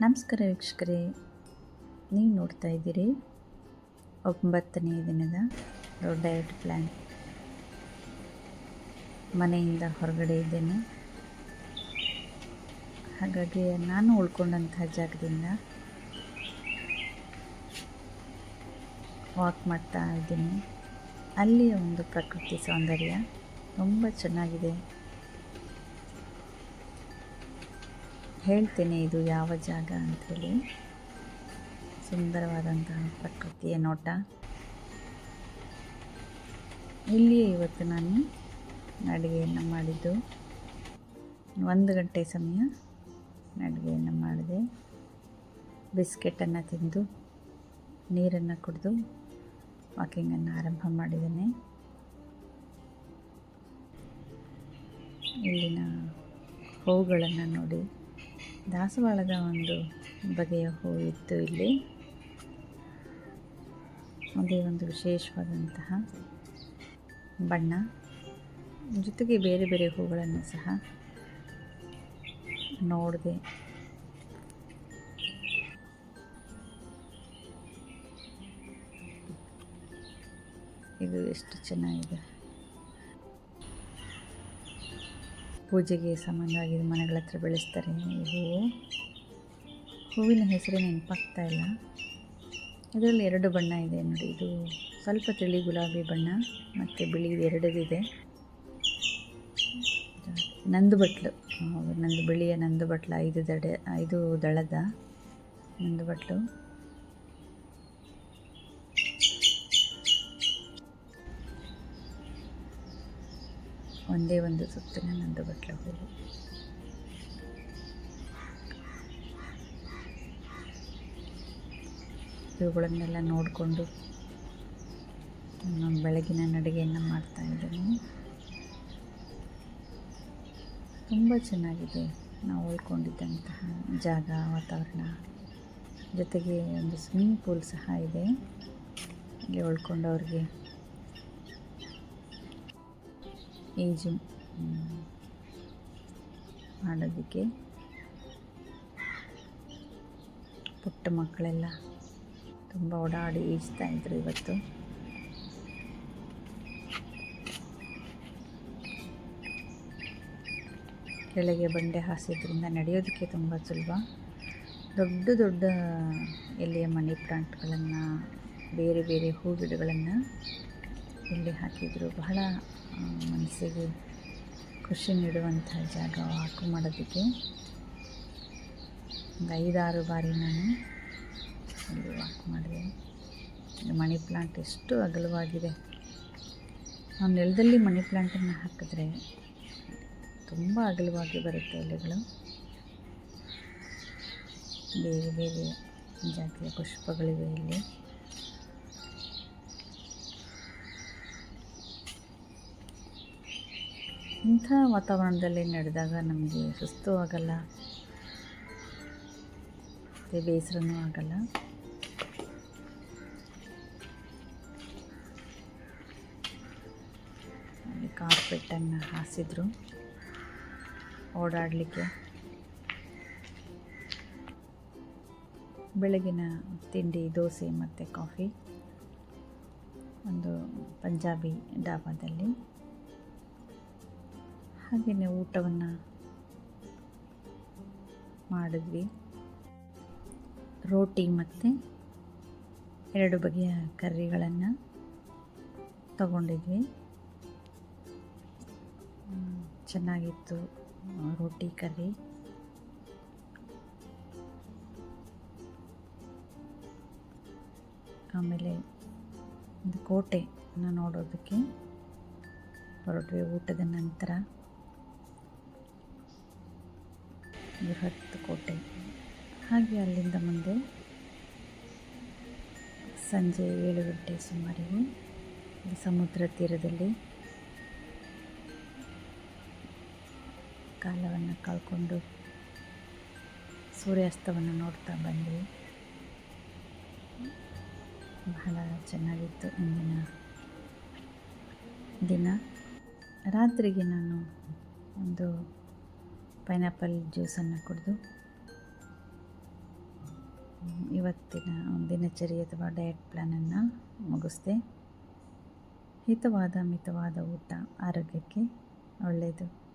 ನಮಸ್ಕಾರ ವೀಕ್ಷಕರೇ, ನೀವು ನೋಡ್ತಾ ಇದ್ದೀರಿ ಒಂಬತ್ತನೇ ದಿನದ ಡಯಟ್ ಪ್ಲ್ಯಾನ್ ಮನೆಯಿಂದ ಹೊರಗಡೆ ಇದ್ದೇನೆ. ಹಾಗಾಗಿ ನಾನು ಉಳ್ಕೊಂಡಂತಹ ಜಾಗದಿಂದ ವಾಕ್ ಮಾಡ್ತಾ ಇದ್ದೀನಿ. ಅಲ್ಲಿಯ ಒಂದು ಪ್ರಕೃತಿ ಸೌಂದರ್ಯ ತುಂಬ ಚೆನ್ನಾಗಿದೆ. ಹೇಳ್ತೇನೆ ಇದು ಯಾವ ಜಾಗ ಅಂಥೇಳಿ. ಸುಂದರವಾದಂತಹ ಪ್ರಕೃತಿಯ ನೋಟ. ಇಲ್ಲಿಯೇ ಇವತ್ತು ನಾನು ಅಡುಗೆಯನ್ನು ಮಾಡಿದ್ದು. ಒಂದು ಗಂಟೆ ಸಮಯ ಅಡುಗೆಯನ್ನು ಮಾಡಿದೆ. ಬಿಸ್ಕೆಟನ್ನು ತಿಂದು, ನೀರನ್ನು ಕುಡಿದು ವಾಕಿಂಗನ್ನು ಆರಂಭ ಮಾಡಿದ್ದೇನೆ. ಇಲ್ಲಿನ ಹೂಗಳನ್ನು ನೋಡಿ. ದಾಸವಾಳದ ಒಂದು ಬಗೆಯ ಹೂ ಇತ್ತು ಇಲ್ಲಿ. ಅದೇ ಒಂದು ವಿಶೇಷವಾದಂತಹ ಬಣ್ಣ. ಜೊತೆಗೆ ಬೇರೆ ಬೇರೆ ಹೂಗಳನ್ನು ಸಹ ನೋಡಿದೆ. ಇದು ಎಷ್ಟು ಚೆನ್ನಾಗಿದೆ. ಪೂಜೆಗೆ ಸಂಬಂಧವಾಗಿ ಮನೆಗಳ ಹತ್ರ ಬೆಳೆಸ್ತಾರೆ. ಹೂವು ಹೂವಿನ ಹೆಸರು ನೆನಪಾಗ್ತಾ ಇಲ್ಲ. ಇದರಲ್ಲಿ ಎರಡು ಬಣ್ಣ ಇದೆ ನೋಡಿ. ಇದು ಸ್ವಲ್ಪ ತಿಳಿ ಗುಲಾಬಿ ಬಣ್ಣ ಮತ್ತು ಬಿಳಿ ಎರಡದಿದೆ. ನಂದು ಬಟ್ಲು. ನಂದು ಬಿಳಿಯ ನಂದು ಬಟ್ಲು. ಐದು ದಡೆ, ಐದು ದಳದ ನಂದು ಬಟ್ಲು. ಒಂದೇ ಒಂದು ಸುತ್ತಿನ ನಂದು ಬಟ್ಲು ಹೂವು ಇವುಗಳನ್ನೆಲ್ಲ ನೋಡಿಕೊಂಡು ನಾನು ಬೆಳಗಿನ ನಡಿಗೆಯನ್ನು ಮಾಡ್ತಾ ಇದ್ದೀನಿ. ತುಂಬ ಚೆನ್ನಾಗಿದೆ ನಾವು ಉಳ್ಕೊಂಡಿದ್ದಂತಹ ಜಾಗ, ವಾತಾವರಣ. ಜೊತೆಗೆ ಒಂದು ಸ್ವಿಮ್ಮಿಂಗ್ ಪೂಲ್ ಸಹ ಇದೆ. ಇಲ್ಲಿ ಉಳ್ಕೊಂಡವ್ರಿಗೆ ಈಜು ಮಾಡೋದಕ್ಕೆ ಪುಟ್ಟ ಮಕ್ಕಳೆಲ್ಲ ತುಂಬ ಓಡಾಡಿ ಈಜ್ತಾ ಇದ್ರು ಇವತ್ತು. ಕೆಳಗೆ ಬಂಡೆ ಹಾಸಿದ್ರಿಂದ ನಡೆಯೋದಕ್ಕೆ ತುಂಬ ಸುಲಭ. ದೊಡ್ಡ ದೊಡ್ಡ ಎಲೆಯ ಮನಿ ಪ್ಲಾಂಟ್ಗಳನ್ನು, ಬೇರೆ ಬೇರೆ ಹೂ ಗಿಡಗಳನ್ನು ಇಲ್ಲಿ ಹಾಕಿದರು ಬಹಳ ಮನಸ್ಸಿಗೆ ಖುಷಿ ನೀಡುವಂಥ ಜಾಗ ವಾಕು ಮಾಡೋದಕ್ಕೆ ಒಂದು ಐದಾರು ಬಾರಿ ನಾನು ಅಲ್ಲಿ ವಾಕ್ ಮಾಡಿದೆ. ಮಣಿ ಪ್ಲಾಂಟ್ ಎಷ್ಟು ಅಗಲವಾಗಿದೆ. ನಾವು ನೆಲದಲ್ಲಿ ಮಣಿ ಪ್ಲಾಂಟನ್ನು ಹಾಕಿದ್ರೆ ತುಂಬ ಅಗಲವಾಗಿ ಬರುತ್ತೆ ಎಲೆಗಳು. ಬೇರೆ ಬೇರೆ ಜಾತಿಯ ಪುಷ್ಪಗಳಿವೆ ಇಲ್ಲಿ. ಇಂಥ ವಾತಾವರಣದಲ್ಲಿ ನಡೆದಾಗ ನಮಗೆ ಸುಸ್ತು ಆಗಲ್ಲ. ಮತ್ತು ಬೇಸರನೂ ಆಗಲ್ಲ. ಕಾರ್ಪೆಟನ್ನು ಹಾಸಿದ್ರು. ಓಡಾಡಲಿಕ್ಕೆ. ಬೆಳಗಿನ ತಿಂಡಿ, ದೋಸೆ ಮತ್ತು ಕಾಫಿ ಒಂದು ಪಂಜಾಬಿ ಡಾಬಾದಲ್ಲಿ. ಹಾಗೆಯೇ ಊಟವನ್ನು ಮಾಡಿದ್ವಿ. ರೋಟಿ ಮತ್ತು ಎರಡು ಬಗೆಯ ಕರ್ರಿಗಳನ್ನು ತಗೊಂಡಿದ್ವಿ. ಚೆನ್ನಾಗಿತ್ತು ರೋಟಿ ಕರ್ರಿ. ಆಮೇಲೆ ಒಂದು ಕೋಟೆನ ನೋಡೋದಕ್ಕೆ ಹೊರಟ್ವಿ ಊಟದ ನಂತರ. ಬೃಹತ್ ಕೋಟೆ. ಹಾಗೆ ಅಲ್ಲಿಂದ ಮುಂದೆ ಸಂಜೆ ಏಳು ಗಂಟೆ ಸುಮಾರಿಗೆ ಸಮುದ್ರ ತೀರದಲ್ಲಿ ಕಾಲವನ್ನು ಕಳ್ಕೊಂಡು ಸೂರ್ಯಾಸ್ತವನ್ನು ನೋಡ್ತಾ ಬಂದ್ವಿ. ಬಹಳ ಚೆನ್ನಾಗಿತ್ತು ಇಂದಿನ ದಿನ. ರಾತ್ರಿಗೆ ನಾನು ಒಂದು ಪೈನಾಪಲ್ ಜ್ಯೂಸನ್ನು ಕುಡಿದು ಇವತ್ತಿನ ದಿನಚರಿ ಅಥವಾ ಡಯಟ್ ಪ್ಲ್ಯಾನನ್ನು ಮುಗಿಸ್ದೆ. ಹಿತವಾದ ಮಿತವಾದ ಊಟ ಆರೋಗ್ಯಕ್ಕೆ ಒಳ್ಳೆಯದು.